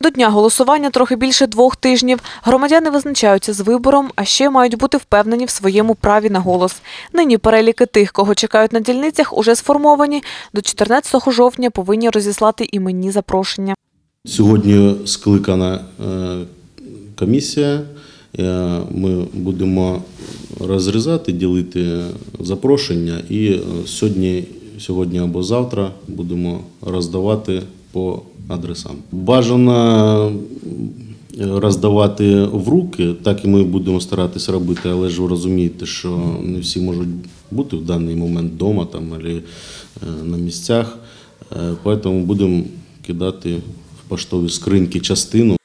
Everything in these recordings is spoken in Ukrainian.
До дня голосування трохи більше двох тижнів. Громадяни визначаються з вибором, а ще мають бути впевнені в своєму праві на голос. Нині переліки тих, кого чекають на дільницях, уже сформовані. До 14 жовтня повинні розіслати іменні запрошення. Сьогодні скликана е, комісія. Е, Ми будемо розрізати, ділити запрошення і е, сьогодні, сьогодні або завтра будемо роздавати по адресам. Бажано роздавати в руки, так і ми будемо старатися робити, але ж ви розумієте, що не всі можуть бути в даний момент вдома там, або е, на місцях. Е, Тому будемо кидати в поштові скриньки частину.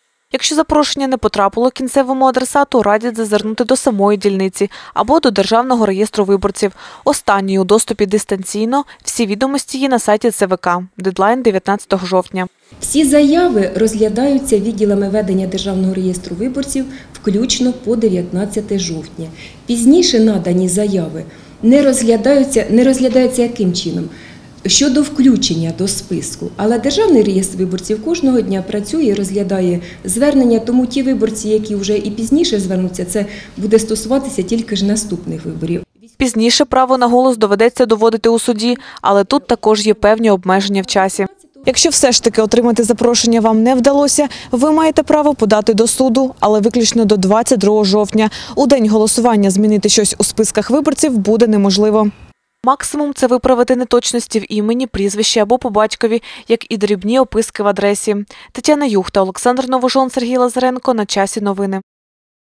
Якщо запрошення не потрапило кінцевому адресату, радять зазирнути до самої дільниці або до Державного реєстру виборців. Останній у доступі дистанційно. Всі відомості є на сайті ЦВК. Дедлайн 19 жовтня. Всі заяви розглядаються відділами ведення Державного реєстру виборців включно по 19 жовтня. Пізніше надані заяви не розглядаються, не розглядаються яким чином? Щодо включення до списку, але Державний реєстр виборців кожного дня працює і розглядає звернення, тому ті виборці, які вже і пізніше звернуться, це буде стосуватися тільки ж наступних виборів. Пізніше право на голос доведеться доводити у суді, але тут також є певні обмеження в часі. Якщо все ж таки отримати запрошення вам не вдалося, ви маєте право подати до суду, але виключно до 22 жовтня. У день голосування змінити щось у списках виборців буде неможливо. Максимум це виправити неточності в імені, прізвищі або по батькові, як і дрібні описки в адресі. Тетяна Юхта, Олександр Новожон, Сергій Лазаренко. На часі новини.